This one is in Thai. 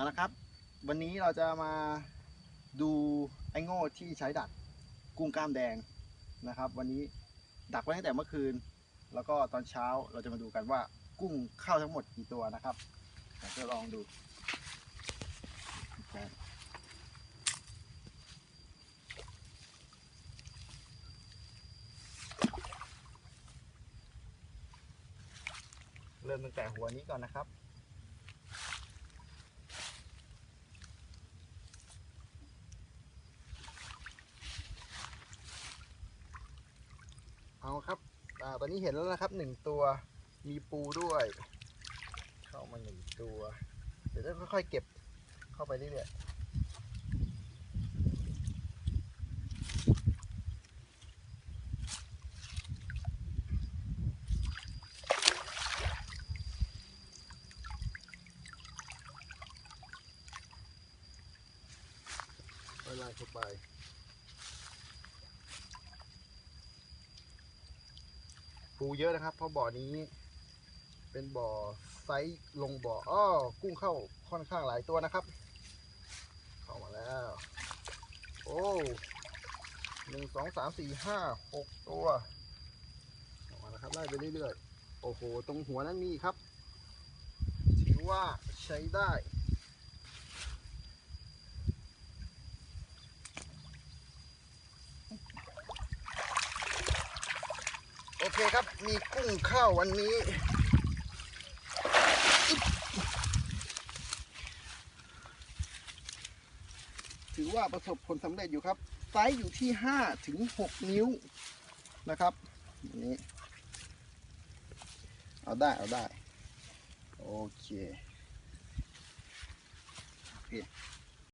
เอาละครับ วันนี้เราจะมาดูไอ้โง่ที่ใช้ดักกุ้งกล้ามแดงนะครับ วันนี้ดักไว้ตั้งแต่เมื่อคืน แล้วก็ตอนเช้าเราจะมาดูกันว่ากุ้งเข้าทั้งหมดกี่ตัวนะครับเราจะลองดูเริ่มตั้งแต่หัวนี้ก่อนนะครับ เอาครับอ่าตอนนี้เห็นแล้วนะครับหนึ่งตัวมีปูด้วย เข้ามาหนึ่งตัว เดี๋ยวจะค่อยๆเก็บเข้าไปเรื่อยๆไล่ๆเข้าไป ปูเยอะนะครับ เพราะบ่อนี้ เป็นบ่อไซส์ลงบ่ออ้อกุ้งเข้าค่อนข้างหลายตัวนะครับ เข้ามาแล้ว โอ้หนึ่งสองสามสี่ห้าหกตัวเข้ามาแล้วครับไล่ไปเรื่อยๆ โอ้โห ตรงหัวนั้นมีครับ ถือว่าใช้ได้ เคครับ มีกุ้งข้าววันนี้ ถือว่าประสบผลสำเร็จอยู่ครับ ไซส์อยู่ที่ 5 ถึง 6 นิ้วนะครับนี้เอาได้ เอาได้ โอเคโอเค